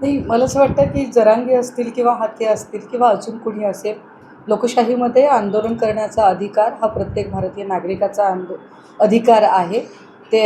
नाही मला असं वाटतं की जरांगे असतील किंवा हाते असतील किंवा अजून कुणी असेल लोकशाहीमध्ये आंदोलन करण्याचा अधिकार हा प्रत्येक भारतीय नागरिकाचा आंदो अधिकार आहे. ते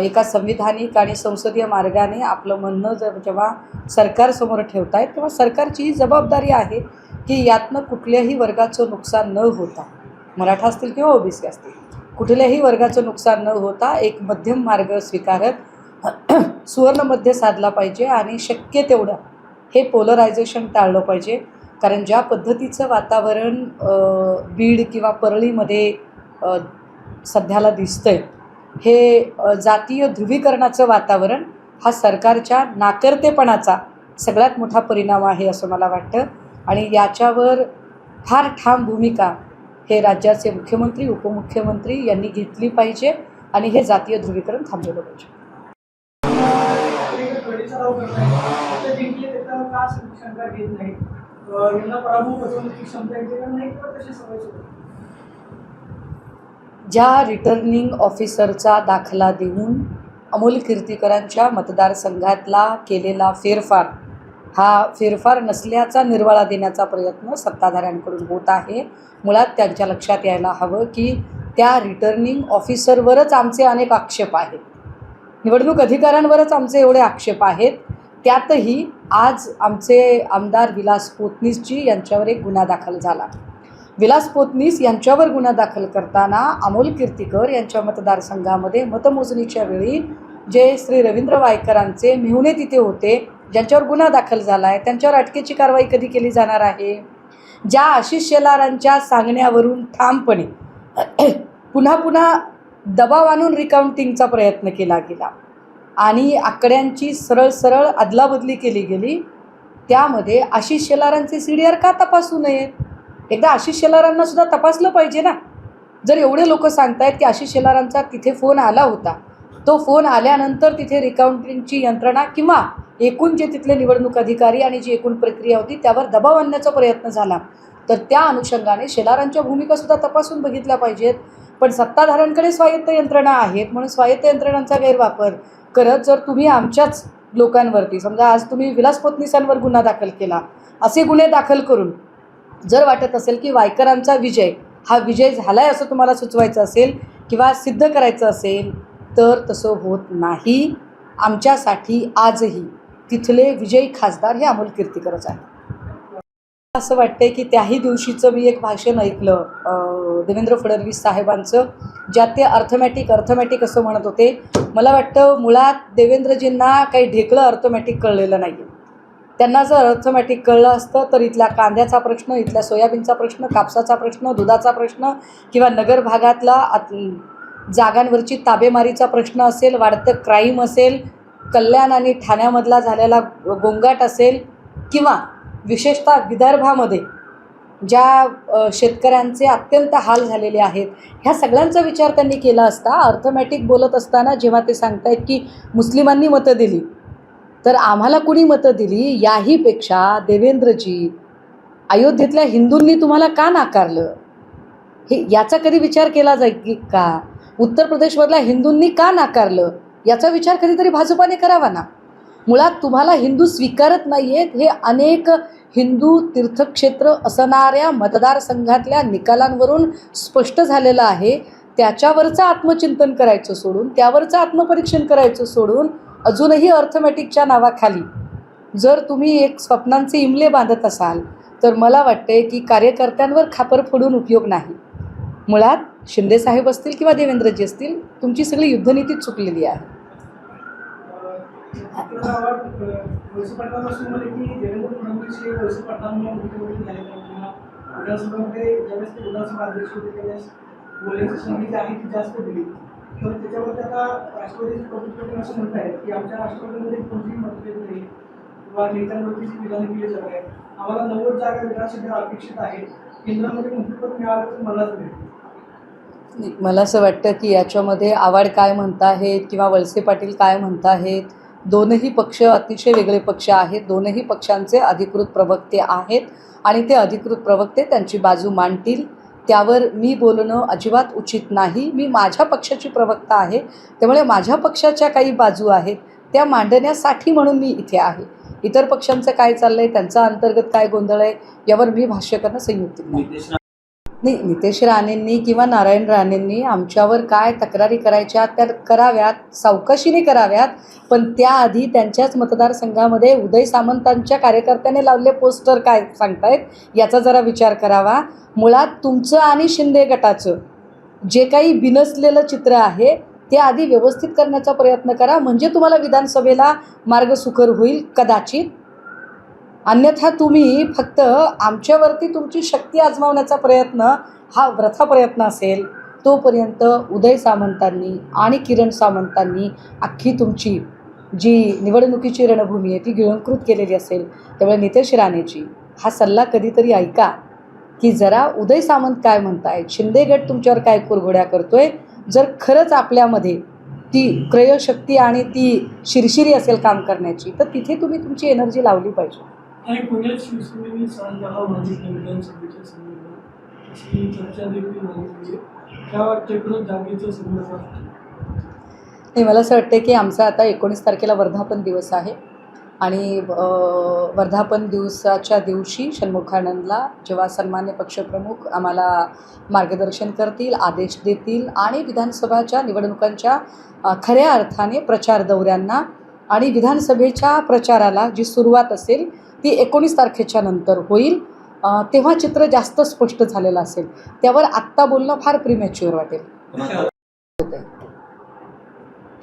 एका संविधानिक आणि संसदीय मार्गाने आपलं म्हणणं जर जेव्हा सरकारसमोर ठेवतायत तेव्हा सरकारची ही जबाबदारी आहे की यातनं कुठल्याही वर्गाचं नुकसान न होता मराठा असतील किंवा ओबीसी असतील कुठल्याही वर्गाचं नुकसान न होता एक मध्यम मार्ग स्वीकारत सुवर्णमध्ये साधला पाहिजे आणि शक्य तेवढं हे पोलरायझेशन टाळलं पाहिजे. कारण ज्या पद्धतीचं वातावरण बीड किंवा परळीमध्ये सध्याला दिसतंय हे जातीय ध्रुवीकरणाचं वातावरण हा सरकारच्या नाकर्तेपणाचा सगळ्यात मोठा परिणाम आहे असं मला वाटतं. आणि याच्यावर फार ठाम भूमिका हे राज्याचे मुख्यमंत्री उपमुख्यमंत्री यांनी घेतली पाहिजे आणि हे जातीय ध्रुवीकरण थांबवलं पाहिजे. करताय जिंकले का शंका घेत नाही यांना पराभव बसवण्याची क्षमता येते नाही किंवा सवय ज्या रिटर्निंग ऑफिसरचा दाखला देऊन अमोल कीर्तीकरांच्या मतदारसंघातला केलेला फेरफार हा फेरफार नसल्याचा निर्वाळा देण्याचा प्रयत्न सत्ताधाऱ्यांकडून होत आहे. मुळात त्यांच्या लक्षात यायला हवं की त्या रिटर्निंग ऑफिसरवरच आमचे अनेक आक्षेप आहेत. निवडणूक अधिकाऱ्यांवरच आमचे एवढे आक्षेप आहेत. त्यातही आज आमचे आमदार विलास पोतनीसजी यांच्यावर एक गुन्हा दाखल झाला. विलास पोतनीस यांच्यावर गुन्हा दाखल करताना अमोल कीर्तीकर यांच्या मतदारसंघामध्ये मतमोजणीच्या वेळी जे श्री रवींद्र वायकरांचे मेहुणे तिथे होते ज्यांच्यावर गुन्हा दाखल झाला आहे त्यांच्यावर अटकेची कारवाई कधी केली जाणार आहे? ज्या आशिष शेलारांच्या सांगण्यावरून ठामपणे पुन्हा पुन्हा दबाव आणून रिकाउंटिंगचा प्रयत्न केला गेला. आणि आकड्यांची सरळ सरळ अदलाबदली केली गेली. त्यामध्ये आशिष शेलारांचे सी डी आर का तपासू नयेत एकदा आशिष शेलारांना सुद्धा तपासलं पाहिजे ना. जर एवढे लोक सांगतायत की आशिष शेलारांचा तिथे फोन आला होता तो फोन आल्यानंतर तिथे रिकाउंटिंगची यंत्रणा किंवा एकूण जे तिथले निवडणूक अधिकारी आणि जी एकूण प्रक्रिया होती त्यावर दबाव आणण्याचा प्रयत्न झाला. तर त्या अनुषंगाने शेलारांच्या भूमिकासुद्धा तपासून बघितल्या पाहिजेत. पण सत्ताधाऱ्यांकडे स्वायत्त यंत्रणा आहेत म्हणून स्वायत्त यंत्रणांचा गैरवापर करत जर तुम्ही आमच्याच लोकांवरती समजा आज तुम्ही विलासपोतनीसांवर गुन्हा दाखल केला असे गुन्हे दाखल करून जर वाटत असेल की वायकरांचा विजय हा विजय झाला आहे असं तुम्हाला सुचवायचं असेल किंवा सिद्ध करायचं असेल तर तसं होत नाही. आमच्यासाठी आजही तिथले विजयी खासदार हे अमोल कीर्तीकरच आहे असं वाटतंय की त्याही दिवशीचं मी एक भाषण ऐकलं देवेंद्र फडणवीस साहेबांचं ज्यात ते अर्थमॅटिक अर्थमॅटिक असं म्हणत होते. मला वाटतं मुळात देवेंद्रजींना काही ढेकळं अर्थमॅटिक कळलेलं नाही त्यांना जर अर्थमॅटिक कळलं असतं तर इथल्या कांद्याचा प्रश्न इथल्या सोयाबीनचा प्रश्न कापसाचा प्रश्न दुधाचा प्रश्न किंवा नगर भागातला आत- जागांवरची ताबेमारीचा प्रश्न असेल वाढतं क्राईम असेल कल्याण आणि ठाण्यामधला झालेला गोंगाट असेल किंवा विशेषतः विदर्भामध्ये ज्या शेतकऱ्यांचे अत्यंत हाल झालेले आहेत ह्या सगळ्यांचा विचार त्यांनी केला असता अर्थमॅटिक बोलत असताना जेव्हा ते सांगतायत की मुस्लिमांनी मतं दिली तर आम्हाला कुणी मतं दिली? याहीपेक्षा देवेंद्रजी अयोध्येतल्या हिंदूंनी तुम्हाला का नाकारलं? हे याचा कधी विचार केला जाईल की का? उत्तर प्रदेशमधल्या हिंदूंनी का नाकारलं? याचा विचार कधीतरी भाजपाने करावा ना? मुळात तुम्हाला हिंदू स्वीकारत नाही आहेत हे अनेक हिंदू तीर्थक्षेत्र असणाऱ्या मतदारसंघातल्या निकालांवरून स्पष्ट झालेलं आहे. त्याच्यावरचं आत्मचिंतन करायचं सोडून त्यावरचं आत्मपरीक्षण करायचं सोडून अजूनही अर्थमॅटिकच्या नावाखाली जर तुम्ही एक स्वप्नांचे इमले बांधत असाल तर मला वाटते की कार्यकर्त्यांवर खापर फोडून उपयोग नाही. मुळात शिंदेसाहेब असतील किंवा देवेंद्रजी असतील तुमची सगळी युद्धनीतीच चुकलेली आहे. जास्त दिली तर आता राष्ट्रवादीचे असं म्हणत आहेत की आमच्या राष्ट्रवादीमध्ये कोणतीही मतभेद नाही किंवा केली जात आम्हाला नव्वद जागा अपेक्षित आहे केंद्रामध्ये मंत्रिपद मिळालं तर मलाच मिळेल मला असं वाटतं की याच्यामध्ये आवाड काय म्हणताहेत किंवा वळसे पाटील काय म्हणताहेत दोनही पक्ष अतिशय वेगळे पक्ष आहेत. दोनही पक्षांचे अधिकृत प्रवक्ते आहेत आणि ते अधिकृत प्रवक्ते त्यांची बाजू मांडतील. त्यावर मी बोलणं अजिबात उचित नाही. मी माझ्या पक्षाची प्रवक्ता आहे. त्यामुळे माझ्या पक्षाच्या काही बाजू आहेत त्या मांडण्यासाठी म्हणून मी इथे आहे. इतर पक्षांचं काय चाललं आहे त्यांचा अंतर्गत काय गोंधळ आहे यावर मी भाष्य करणं संयुक्तिक नाही नितेश नितेश राणेंनी किंवा नारायण राणेंनी आमच्यावर काय तक्रारी करायच्या त्या कराव्यात सावकाशीने कराव्यात पण त्याआधी त्यांच्याच मतदारसंघामध्ये उदय सामंतांच्या कार्यकर्त्याने लावले पोस्टर काय सांगतायत? याचा जरा विचार करावा. मुळात तुमचं आणि शिंदे गटाचं जे काही बिनसलेलं चित्र आहे ते आधी व्यवस्थित करण्याचा प्रयत्न करा. म्हणजे तुम्हाला विधानसभेला मार्ग सुकर होईल कदाचित. अन्यथा तुम्ही फक्त आमच्यावरती तुमची शक्ती आजमावण्याचा प्रयत्न हा व्रथा प्रयत्न असेल तोपर्यंत उदय सामंतांनी आणि किरण सामंतांनी अख्खी तुमची जी निवडणुकीची रणभूमी आहे ती गिळंकृत केलेली असेल त्यामुळे नितेश राणेची हा सल्ला कधीतरी ऐका की जरा उदय सामंत काय म्हणतायत शिंदे गट तुमच्यावर काय कुरघोड्या करतोय? जर खरंच आपल्यामध्ये ती क्रयशक्ती आणि ती शिरशिरी असेल काम करण्याची तर तिथे तुम्ही तुमची एनर्जी लावली पाहिजे. काही पुण्यात शिवसेनेने सात जागा विधानसभेच्या संदर्भात अशी चर्चा देखील मागितली त्या चक्र जागेच्या संदर्भात? नाही मला असं वाटतं की आमचा आता एकोणीस तारखेला वर्धापन दिवस आहे. आणि वर्धापन दिवसाच्या दिवशी षण्मुखानंदला जेव्हा सन्मान्य पक्षप्रमुख आम्हाला मार्गदर्शन करतील आदेश देतील आणि विधानसभाच्या निवडणुकांच्या खऱ्या अर्थाने प्रचार दौऱ्यांना आणि विधानसभेच्या प्रचाराला जी सुरुवात असेल ती एकोणीस तारखेच्या नंतर होईल. तेव्हा चित्र जास्त स्पष्ट झालेलं असेल. त्यावर आत्ता बोलणं फार प्रिमॅच्युअर वाटेल.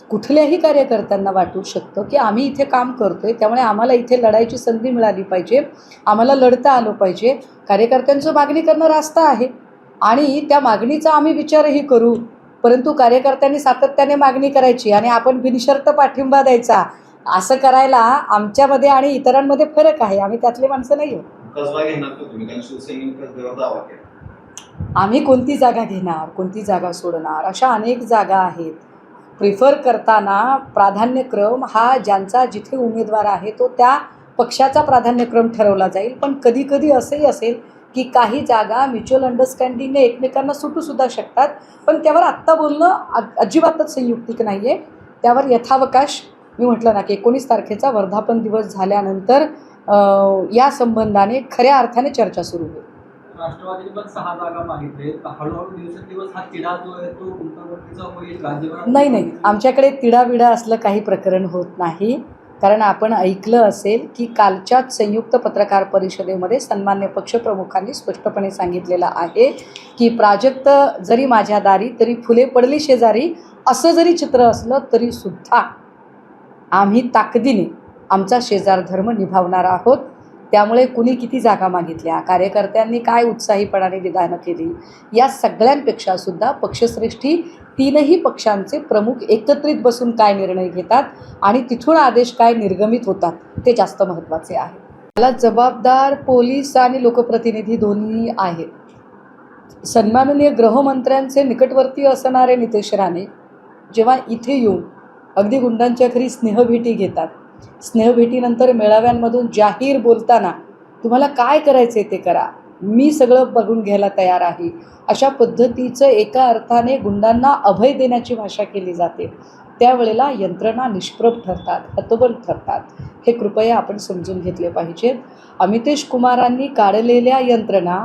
कुठल्याही कार्यकर्त्यांना वाटू शकतं की आम्ही इथे काम करतोय त्यामुळे आम्हाला इथे लढायची संधी मिळाली पाहिजे आम्हाला लढता आलं पाहिजे. कार्यकर्त्यांचं मागणी करणं रास्त आहे. आणि त्या मागणीचा आम्ही विचारही करू परंतु कार्यकर्त्यांनी सातत्याने मागणी करायची आणि आपण बिनशर्त पाठिंबा द्यायचा. असं करायला आमच्यामध्ये आणि इतरांमध्ये फरक आहे. आम्ही त्यातले माणसं नाही आहोत. आम्ही कोणती जागा घेणार कोणती जागा सोडणार अशा अनेक जागा आहेत. प्रिफर करताना प्राधान्यक्रम हा ज्यांचा जिथे उमेदवार आहे तो त्या पक्षाचा प्राधान्यक्रम ठरवला जाईल. पण कधी कधी असंही असेल की काही जागा म्युच्युअल अंडरस्टँडिंगने एकमेकांना सुटूसुद्धा शकतात. पण त्यावर आत्ता बोलणं अजिबातच संयुक्तिक नाही आहे त्यावर यथावकाश मी म्हटलं ना की एकोणीस तारखेचा वर्धापन दिवस झाल्यानंतर या संबंधाने खऱ्या अर्थाने चर्चा सुरू होईल. राष्ट्रवादीने पण सहा जागा मागितले. हळूहळू दिवसेंदिवस हा तिढा जो आहे तो गुंतागुंतीचा होईल राज्यभरात नाही नाही. आमच्याकडे तिडाबिडा असलं काही प्रकरण होत नाही. कारण आपण ऐकलं असेल की कालच्याच संयुक्त पत्रकार परिषदेमध्ये सन्मान्य पक्षप्रमुखांनी स्पष्टपणे सांगितलेलं आहे की प्राजक्त जरी माझ्या दारी तरी फुले पडली शेजारी. असं जरी चित्र असलं तरी सुद्धा आम्ही ताकदीने आमचा शेजार धर्म निभावणार आहोत. त्यामुळे कुणी किती जागा मागितल्या कार्यकर्त्यांनी काय उत्साहीपणाने विधानं केली या सगळ्यांपेक्षा सुद्धा पक्षश्रेष्ठी तीनही पक्षांचे प्रमुख एकत्रित बसून काय निर्णय घेतात आणि तिथून आदेश काय निर्गमित होतात ते जास्त महत्त्वाचे आहे. मला जबाबदार पोलीस आणि लोकप्रतिनिधी दोन्ही आहेत. सन्माननीय गृहमंत्र्यांचे निकटवर्ती असणारे नितेश राणे जेव्हा इथे येऊन अगदी गुंडांच्या घरी स्नेहभेटी घेतात. स्नेहभेटीनंतर मेळाव्यांमधून जाहीर बोलताना तुम्हाला काय करायचे ते करा. मी सगळं बघून घ्यायला तयार आहे. अशा पद्धतीचं एका अर्थाने गुंडांना अभय देण्याची भाषा केली जाते. त्यावेळेला यंत्रणा निष्प्रभ ठरतात हतबल ठरतात. हे कृपया आपण समजून घेतले पाहिजेत अमितेश कुमारांनी काढलेल्या यंत्रणा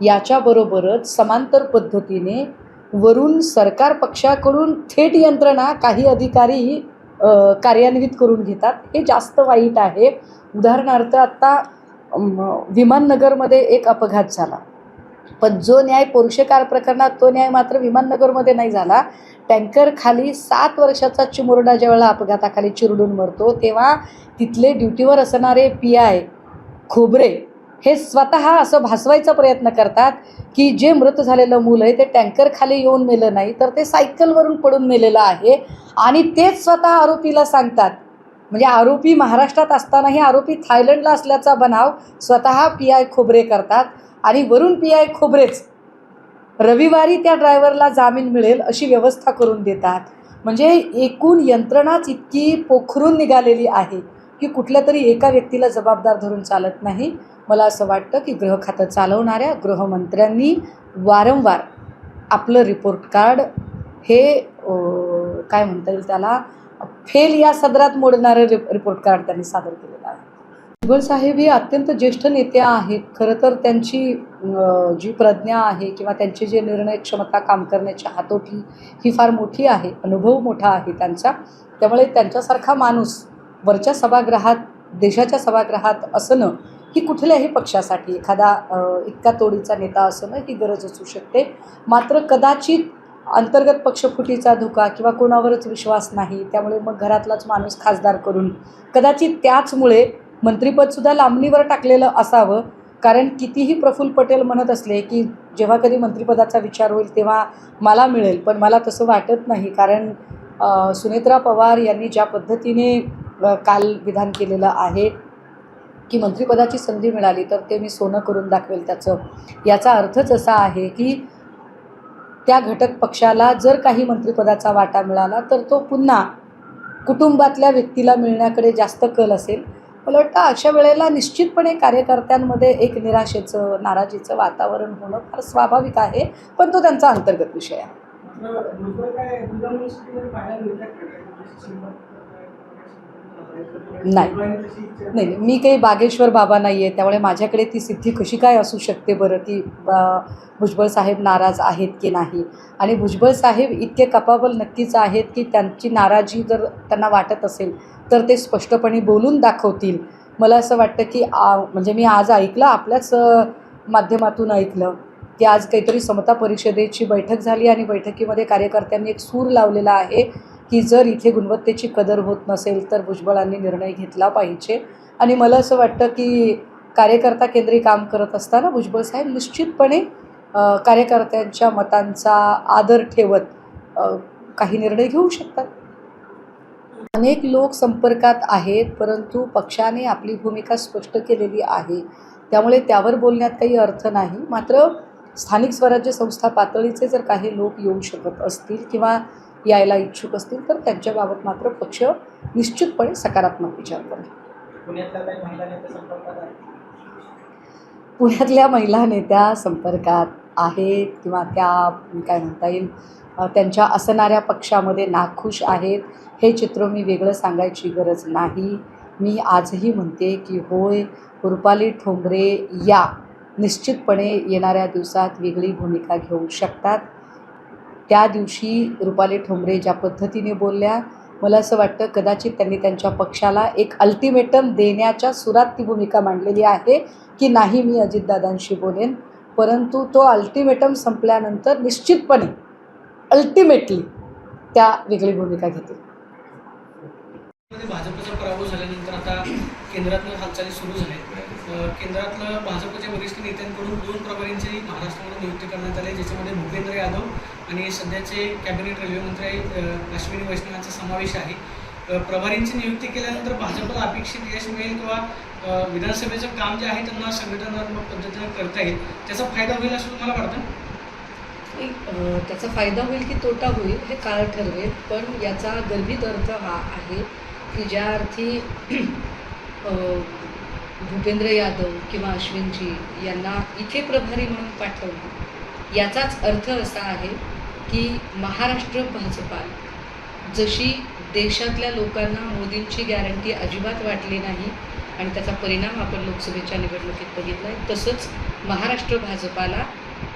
याच्याबरोबरच समांतर पद्धतीने वरून सरकार पक्षाकडून थेट यंत्रणा काही अधिकारी कार्यान्वित करून घेतात. हे जास्त वाईट आहे. उदाहरणार्थ आत्ता विमाननगरमध्ये एक अपघात झाला. पण जो न्याय पोरुषे कार प्रकरणात तो न्याय मात्र विमाननगरमध्ये नाही झाला. टँकर खाली सात वर्षाचा चिमुरडा ज्यावेळेला अपघाताखाली चिरडून मरतो तेव्हा तिथले ड्युटीवर असणारे पी आय खोबरे हे स्वतः असं भासवायचा प्रयत्न करतात की जे मृत झालेलं मूल आहे ते टँकर खाली येऊन मेलं नाही तर ते सायकलवरून पडून मेलेलं आहे. आणि तेच स्वतः आरोपीला सांगतात. म्हणजे आरोपी महाराष्ट्रात असतानाही आरोपी थायलंडला असल्याचा बनाव स्वतः पी आय खोबरे करतात. आणि वरून पी आय खोबरेच रविवारी त्या ड्रायव्हरला जामीन मिळेल अशी व्यवस्था करून देतात. म्हणजे एकूण यंत्रणाच इतकी पोखरून निघालेली आहे की कुठल्या तरी एका व्यक्तीला जबाबदार धरून चालत नाही. मला असं वाटतं की गृह खातं चालवणाऱ्या गृहमंत्र्यांनी वारंवार आपलं रिपोर्ट कार्ड हे काय म्हणता येईल त्याला फेल या सदरात मोडणारं रिप रिपोर्ट कार्ड त्यांनी सादर केलेलं आहे. भुजबळ साहेब हे अत्यंत ज्येष्ठ नेते आहेत. खरं तर त्यांची जी प्रज्ञा आहे किंवा त्यांची जे निर्णय क्षमता काम करण्याची हातोटी ही फार मोठी आहे अनुभव मोठा आहे त्यांचा. त्यामुळे त्यांच्यासारखा माणूस वरच्या सभागृहात देशाच्या सभागृहात असणं ही कुठल्याही पक्षासाठी एखादा इतका तोडीचा नेता असणं ही गरज असू शकते. मात्र कदाचित अंतर्गत पक्षफुटीचा धोका किंवा कोणावरच विश्वास नाही त्यामुळे मग घरातलाच माणूस खासदार करून कदाचित त्याचमुळे मंत्रिपदसुद्धा लांबणीवर टाकलेलं असावं. कारण कितीही प्रफुल्ल पटेल म्हणत असले की जेव्हा कधी मंत्रिपदाचा विचार होईल तेव्हा मला मिळेल पण मला तसं वाटत नाही. कारण सुनेत्रा पवार यांनी ज्या पद्धतीने काल विधान केलेलं आहे की मंत्रिपदाची संधी मिळाली तर ते मी सोनं करून दाखवेल त्याचं. याचा अर्थच असा आहे की त्या घटक पक्षाला जर काही मंत्रिपदाचा वाटा मिळाला तर तो पुन्हा कुटुंबातल्या व्यक्तीला मिळण्याकडे जास्त कल असेल. मला वाटतं अशा वेळेला निश्चितपणे कार्यकर्त्यांमध्ये एक निराशेचं नाराजीचं वातावरण होणं फार स्वाभाविक आहे पण तो त्यांचा अंतर्गत विषय आहे मात्र भुजबळ काय गुजरात युनिव्हर्सिटीमध्ये पाहायला मिळतात का काय? नाही. नाही मी काही बागेश्वर बाबा नाही आहे त्यामुळे माझ्याकडे ती सिद्धी कशी काय असू शकते बरं? की भुजबळ साहेब नाराज आहेत की नाही? आणि भुजबळ साहेब इतके कपाबल नक्कीच आहेत की त्यांची नाराजी जर त्यांना वाटत असेल तर ते स्पष्टपणे बोलून दाखवतील. मला असं वाटतं की आ, म्हणजे मी आज ऐकलं आपल्याच माध्यमातून ऐकलं की आज काहीतरी समता परिषदेची बैठक झाली आणि बैठकीमध्ये कार्यकर्त्यांनी एक सूर लावलेला आहे की जर इथे गुणवत्तेची कदर होत नसेल तर भुजबळांनी निर्णय घेतला पाहिजे. आणि मला असं वाटतं की कार्यकर्ता केंद्री काम करत असताना भुजबळ साहेब निश्चितपणे कार्यकर्त्यांच्या मतांचा आदर ठेवत काही निर्णय घेऊ शकतात. अनेक लोक संपर्कात आहेत परंतु पक्षाने आपली भूमिका स्पष्ट केलेली आहे. त्यामुळे त्यावर बोलण्यात काही अर्थ नाही. मात्र स्थानिक स्वराज्य संस्था पातळीचे जर काही लोक येऊ शकत असतील किंवा यायला इच्छुक असतील तर त्यांच्याबाबत मात्र पक्ष निश्चितपणे सकारात्मक विचार करेल पुण्यातल्या महिला नेत्या संपर्कात आहेत? किंवा त्या काय म्हणता येईल त्यांच्या असणाऱ्या पक्षामध्ये नाखुश आहेत. हे चित्र मी वेगळं सांगायची गरज नाही. मी आजही म्हणते की होय रुपाली ठोंबरे या निश्चितपणे येणाऱ्या दिवसात वेगळी भूमिका घेऊ शकतात. त्या दिवशी रुपाली ठोंबरे ज्या पद्धतीने बोलल्या मला असं वाटतं कदाचित त्यांनी त्यांच्या पक्षाला एक अल्टिमेटम देण्याच्या सुरात ती भूमिका मांडलेली आहे की नाही मी अजितदादांशी बोलेन. परंतु तो अल्टिमेटम संपल्यानंतर निश्चितपणे अल्टिमेटली त्या वेगळी भूमिका घेतील. मध्ये भाजपचा पराभव झाल्यानंतर आता केंद्रातनं हालचाली सुरू झाल्या केंद्रातलं भाजपच्या वरिष्ठ नेत्यांकडून दोन प्रभारींची महाराष्ट्रामध्ये नियुक्ती करण्यात आली ज्याच्यामध्ये भूपेंद्र यादव आणि सध्याचे कॅबिनेट रेल्वेमंत्री अश्विनी वैष्णवांचा समावेश आहे. प्रभारींची नियुक्ती केल्यानंतर भाजपला अपेक्षित यश मिळेल किंवा विधानसभेचं काम जे आहे त्यांना संघटनात्मक पद्धतीने करता येईल. त्याचा फायदा होईल असं तुम्हाला वाटतं? त्याचा फायदा होईल की तोटा होईल हे काळ ठरवेल पण याचा गर्भित अर्थ हा आहे की ज्या अर्थी भूपेंद्र यादव किंवा अश्विनजी यांना इथे प्रभारी म्हणून पाठवलं. याचाच अर्थ असा आहे की महाराष्ट्र भाजपा जशी देशातल्या लोकांना मोदींची गॅरंटी अजिबात वाटली नाही आणि त्याचा परिणाम आपण लोकसभेच्या निवडणुकीत बघितला आहे तसंच महाराष्ट्र भाजपाला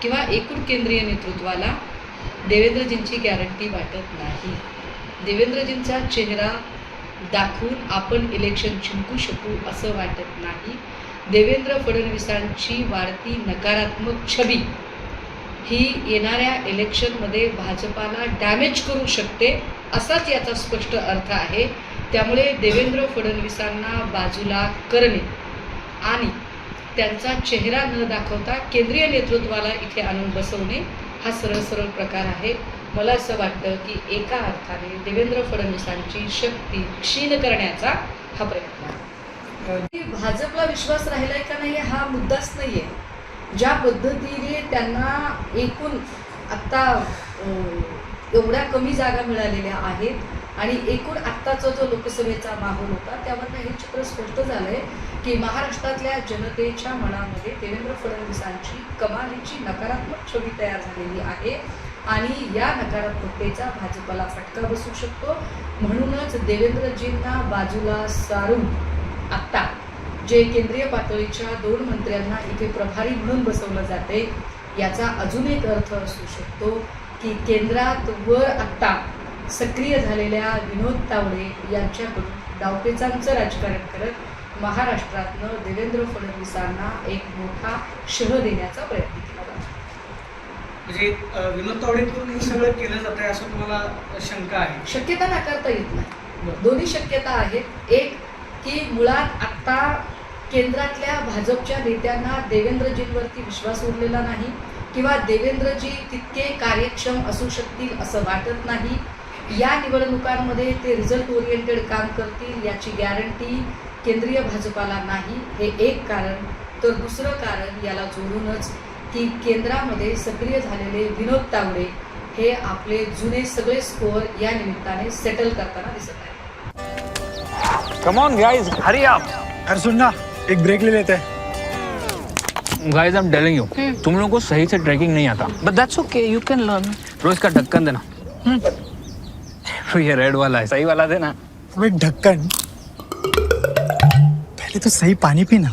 किंवा एकूण केंद्रीय नेतृत्वाला देवेंद्रजींची गॅरंटी वाटत नाही. देवेंद्रजींचा चेहरा दाखवून आपण इलेक्शन जिंकू शकू असं वाटत नाही. देवेंद्र फडणवीसांची वाढती नकारात्मक छबी ही येणाऱ्या इलेक्शनमध्ये भाजपाला डॅमेज करू शकते असाच याचा स्पष्ट अर्थ आहे. त्यामुळे देवेंद्र फडणवीसांना बाजूला करणे आणि त्यांचा चेहरा न दाखवता केंद्रीय नेतृत्वाला इथे आणून बसवणे हा सरळ सरळ प्रकार आहे. मला असं वाटतं की एका अर्थाने देवेंद्र फडणवीसांची शक्ती क्षीण करण्याचा हा प्रयत्न भाजपला विश्वास राहिलाय का नाही हा मुद्दाच नाही आहे ज्या पद्धतीने त्यांना एकूण आत्ता एवढ्या कमी जागा मिळालेल्या आहेत आणि एकूण आत्ताचा जो लोकसभेचा माहोल होता त्यावरनं हे चित्र स्पष्ट झालं आहे की महाराष्ट्रातल्या जनतेच्या मनामध्ये देवेंद्र फडणवीसांची कमालीची नकारात्मक छबी तयार झालेली आहे. आणि या नकारात्मकतेचा भाजपला फटका बसू शकतो. म्हणूनच देवेंद्रजींना बाजूला सारून आत्ता जे केंद्रीय पातळीच्या दोन मंत्र्यांना इथे प्रभारी म्हणून बसवलं जाते याचा अजून एक अर्थ असू शकतो की केंद्रात वर आत्ता सक्रिय झालेल्या विनोद तावडे यांच्याकडून डावपेचांचं राजकारण करत महाराष्ट्रातनं देवेंद्र फडणवीसांना एक मोठा शह देण्याचा प्रयत्न म्हणजे विनोद तावडेकडून हे सगळं केलं जात आहे असं तुम्हाला शंका आहे? शक्यता नाकारता येत नाही. दोन्ही शक्यता आहेत. एक की मुळात आत्ता केंद्रातल्या भाजपच्या नेत्यांना देवेंद्रजींवरती विश्वास उरलेला नाही किंवा देवेंद्रजी तितके कार्यक्षम असू शकतील असं वाटत नाही. या निवडणुकांमध्ये ते रिझल्ट ओरिएंटेड काम करतील याची गॅरंटी केंद्रीय भाजपाला नाही. हे एक कारण. तर दुसरं कारण याला जोडूनच की केंद्रामध्ये सक्रिय झालेले विनोद तावडे हे आपले जुने सगळे स्कोअर या निमित्ताने सेटल करताना दिसत आहेत. कम ऑन गाइस हरी आप अरे सुन ना एक ब्रेक ले लेते. हैं guys I am telling you तुम लोगों को सही से ट्रैकिंग नहीं आता. But that's okay you can learn रोज का ढक्कन देना. हम्म। तो ये रेड वाला है. सही वाला देना. अब एक ढक्कन पहले तो सही पानी पीना.